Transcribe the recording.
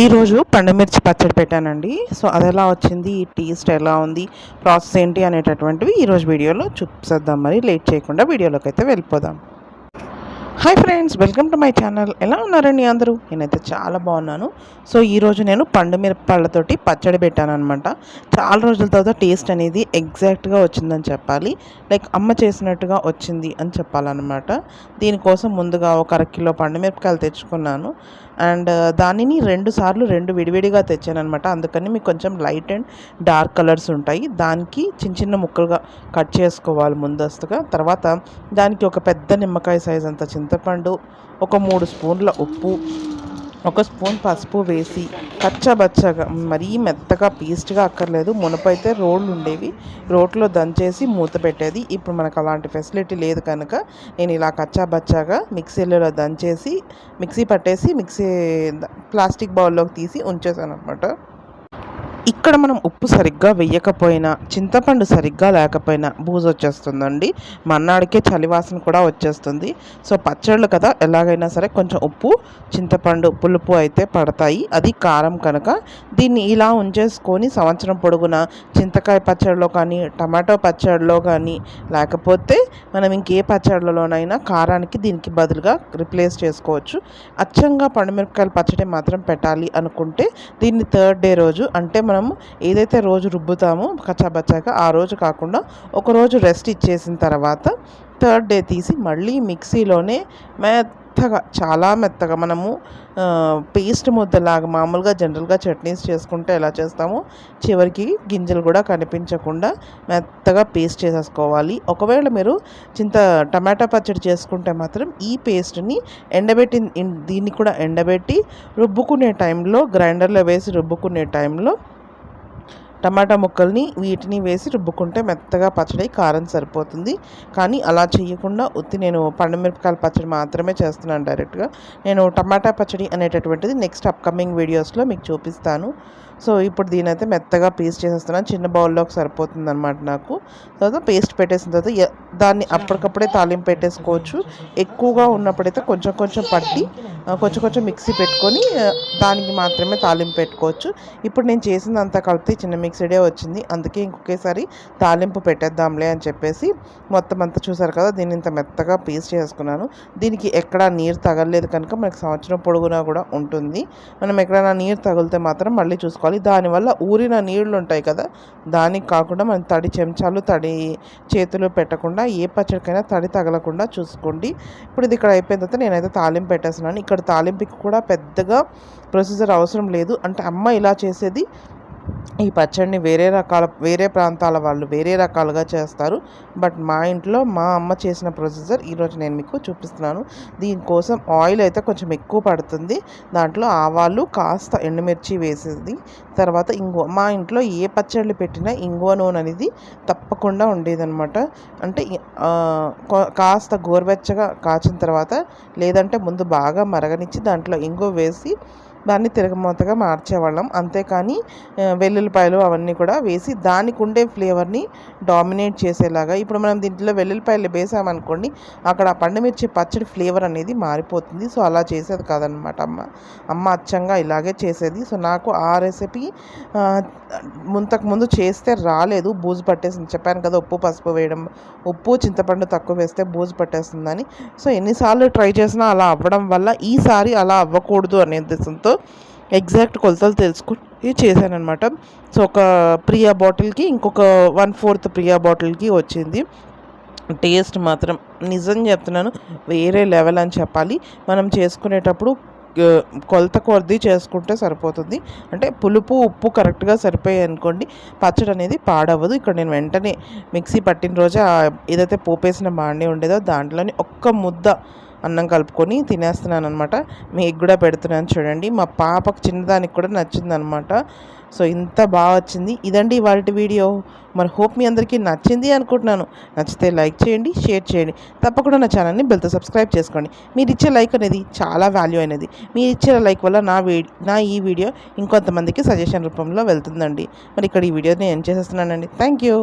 ఈరోజు పండుమిర్చి పచ్చడి పెట్టానండి. సో అది ఎలా వచ్చింది? ఈ టేస్ట్ ఎలా ఉంది? ప్రాసెస్ ఏంటి అనేటటువంటివి ఈరోజు వీడియోలో చూపిద్దాం మరి. లేట్ చేయకుండా వీడియోలోకి అయితే వెళ్ళిపోదాం. Hi friends welcome to my channel. ఎలా ఉన్నారండి అందరూ? నేనైతే చాలా బాగున్నాను. సో ఈరోజు నేను పండు మిరపళ్ళతోటి పచ్చడి పెట్టాను అనమాట చాలా రోజుల తర్వాత టేస్ట్ అనేది ఎగ్జాక్ట్గా వచ్చిందని చెప్పాలి. లైక్ అమ్మ చేసినట్టుగా వచ్చింది అని చెప్పాలన్నమాట. దీనికోసం ముందుగా ఒక అర కిలో పండు మిరపకాయలు తెచ్చుకున్నాను. అండ్ దానిని రెండు సార్లు రెండు విడివిడిగా తెచ్చాను అనమాట అందుకని మీకు కొంచెం లైట్ అండ్ డార్క్ కలర్స్ ఉంటాయి. దానికి చిన్న చిన్న ముక్కలుగా కట్ చేసుకోవాలి ముందస్తుగా. తర్వాత దానికి ఒక పెద్ద నిమ్మకాయ సైజ్ అంత చింత చింతపండు ఒక మూడు స్పూన్ల ఉప్పు ఒక స్పూన్ పసుపు వేసి కచ్చబచ్చగా మరీ మెత్తగా పీస్ట్గా అక్కర్లేదు. మునపైతే రోళ్ళు ఉండేవి. రోట్లో దంచేసి మూత పెట్టేది. ఇప్పుడు మనకు అలాంటి ఫెసిలిటీ లేదు కనుక నేను ఇలా కచ్చాబచ్చాగా మిక్సీలో దంచేసి మిక్సీ పట్టేసి మిక్సీ ప్లాస్టిక్ బౌల్లోకి తీసి ఉంచేసాను అనమాట ఇక్కడ మనం ఉప్పు సరిగ్గా వేయకపోయినా చింతపండు సరిగ్గా లేకపోయినా బూజు వచ్చేస్తుందండి. మన్నాడికే చలివాసన కూడా వచ్చేస్తుంది. సో పచ్చళ్ళు కదా ఎలాగైనా సరే కొంచెం ఉప్పు చింతపండు పులుపు అయితే పడతాయి. అది కారం కనుక. దీన్ని ఇలా ఉంచేసుకొని సంవత్సరం పొడుగున చింతకాయ పచ్చడిలో కానీ టమాటో పచ్చడిలో కానీ లేకపోతే మనం ఇంకే పచ్చళ్ళలోనైనా కారానికి దీనికి బదులుగా రిప్లేస్ చేసుకోవచ్చు. అచ్చంగా పండుమిరపకాయల పచ్చడి మాత్రం పెట్టాలి అనుకుంటే దీన్ని థర్డ్ డే రోజు అంటే మనం మనము ఏదైతే రోజు రుబ్బుతామో కచ్చాబచ్చాక ఆ రోజు కాకుండా ఒకరోజు రెస్ట్ ఇచ్చేసిన తర్వాత థర్డ్ డే తీసి మళ్ళీ మిక్సీలోనే మెత్తగా చాలా మెత్తగా మనము పేస్ట్ ముద్దలాగా మామూలుగా జనరల్గా చట్నీస్ చేసుకుంటే ఎలా చేస్తామో చివరికి గింజలు కూడా కనిపించకుండా మెత్తగా పేస్ట్ చేసేసుకోవాలి. ఒకవేళ మీరు చింత టమాటా పచ్చడి చేసుకుంటే మాత్రం ఈ పేస్ట్ని ఎండబెట్టి దీన్ని కూడా ఎండబెట్టి రుబ్బుకునే టైంలో గ్రైండర్లో వేసి రుబ్బుకునే టైంలో టమాటా ముక్కల్ని వీటిని వేసి రుబ్బుకుంటే మెత్తగా పచ్చడి కారం సరిపోతుంది. కానీ అలా చేయకుండా ఉత్తి నేను పండుమిరపకాయల పచ్చడి మాత్రమే చేస్తున్నాను డైరెక్ట్గా. నేను టమాటా పచ్చడి అనేటటువంటిది నెక్స్ట్ అప్కమింగ్ వీడియోస్లో మీకు చూపిస్తాను. సో ఇప్పుడు దీని అయితే మెత్తగా పేస్ట్ చేసేస్తున్నాను. చిన్న బౌల్లోకి సరిపోతుంది అనమాట నాకు. తర్వాత పేస్ట్ పెట్టేసిన తర్వాత దాన్ని అప్పటికప్పుడే తాలింపు పెట్టేసుకోవచ్చు. ఎక్కువగా ఉన్నప్పుడైతే కొంచెం కొంచెం పట్టి కొంచెం కొంచెం మిక్సీ పెట్టుకొని దానికి మాత్రమే తాలింపు పెట్టుకోవచ్చు. ఇప్పుడు నేను చేసిందంతా కలిపితే చిన్న మిక్సీడే వచ్చింది. అందుకే ఇంకొకేసారి తాలింపు పెట్టేద్దాంలే అని చెప్పేసి మొత్తం అంతా చూసారు కదా దీన్ని ఇంత మెత్తగా పీస్ చేసుకున్నాను. దీనికి ఎక్కడా నీరు తగలలేదు కనుక మనకి సంవత్సరం పొడుగునా కూడా ఉంటుంది. మనం ఎక్కడైనా నీరు తగిలితే మాత్రం మళ్ళీ చూసుకోవాలి. దానివల్ల ఊరిన నీళ్ళు ఉంటాయి కదా దానికి కాకుండా మనం తడి చెంచాలు తడి చేతులు పెట్టకుండా ఏ పచ్చడికైనా తడి తగలకుండా చూసుకోండి. ఇప్పుడు ఇది ఇక్కడ అయిపోయిన తర్వాత నేనైతే తాలింపు పెట్టేస్తున్నాను. ఇక్కడ తాలింపుకి కూడా పెద్దగా ప్రొసీజర్ అవసరం లేదు. అంటే అమ్మ ఇలా చేసేది ఈ పచ్చడిని వేరే రకాల వేరే ప్రాంతాల వాళ్ళు వేరే రకాలుగా చేస్తారు. బట్ మా ఇంట్లో మా అమ్మ చేసిన ప్రొసీజర్ ఈరోజు నేను మీకు చూపిస్తున్నాను. దీనికోసం ఆయిల్ అయితే కొంచెం ఎక్కువ పడుతుంది. దాంట్లో ఆవాలు కాస్త ఎండుమిర్చి వేసేది. తర్వాత ఇంగువ మా ఇంట్లో ఏ పచ్చళ్ళు పెట్టినా ఇంగువ నూనె అనేది తప్పకుండా ఉండేదన్నమాట. అంటే కాస్త గోరువెచ్చగా కాచిన తర్వాత లేదంటే ముందు బాగా మరగనిచ్చి దాంట్లో ఇంగువ వేసి దాన్ని తిరగమూతగా మార్చేవాళ్ళం. అంతేకాని వెల్లుల్లిపాయలు అవన్నీ కూడా వేసి దానికి ఉండే ఫ్లేవర్ని డామినేట్ చేసేలాగా ఇప్పుడు మనం దీంట్లో వెల్లుల్లిపాయలు వేసామనుకోండి అక్కడ ఆ పండుమిర్చి పచ్చడి ఫ్లేవర్ అనేది మారిపోతుంది. సో అలా చేసేది కాదనమాట అమ్మ. అమ్మ అచ్చంగా ఇలాగే చేసేది. సో నాకు ఆ రెసిపీ ముంతకు ముందు చేస్తే రాలేదు. బూజు పట్టేసింది. చెప్పాను కదా ఉప్పు పసుపు వేయడం ఉప్పు చింతపండు తక్కువ వేస్తే బూజు పట్టేస్తుందని. సో ఎన్నిసార్లు ట్రై చేసినా అలా అవ్వడం వల్ల ఈసారి అలా అవ్వకూడదు అనే ఉద్దేశంతో ఎగ్జాక్ట్ కొలతలు తెలుసుకుని చేశాను అనమాట సో ఒక ప్రియా బాటిల్కి ఇంకొక వన్ ఫోర్త్ ప్రియా బాటిల్కి వచ్చింది. టేస్ట్ మాత్రం నిజం చెప్తున్నాను వేరే లెవెల్ అని చెప్పాలి. మనం చేసుకునేటప్పుడు కొలత కొద్ది చేసుకుంటే సరిపోతుంది. అంటే పులుపు ఉప్పు కరెక్ట్గా సరిపోయాయి అనుకోండి పచ్చడి అనేది పాడవదు ఇక్కడ నేను వెంటనే మిక్సీ పట్టిన రోజే ఏదైతే పోపేసిన బాండి ఉండేదో దాంట్లోని ఒక్క ముద్ద అన్నం కలుపుకొని తినేస్తున్నాను అనమాట మీకు కూడా పెడుతున్నాను చూడండి. మా పాపకు చిన్నదానికి కూడా నచ్చిందనమాట సో ఇంత బాగా వచ్చింది. ఇదండి వాటి వీడియో. మరి హోప్ మీ అందరికీ నచ్చింది అనుకుంటున్నాను. నచ్చితే లైక్ చేయండి షేర్ చేయండి. తప్పకుండా నా ఛానల్ని బెల్తో సబ్స్క్రైబ్ చేసుకోండి. మీరు ఇచ్చే లైక్ అనేది చాలా వాల్యూ అయినది. మీరు ఇచ్చే లైక్ వల్ల నా వీ నా ఈ వీడియో ఇంకొంతమందికి సజెషన్ రూపంలో వెళ్తుందండి. మరి ఇక్కడ ఈ వీడియోని ఏం చేసేస్తున్నానండి. Thank you.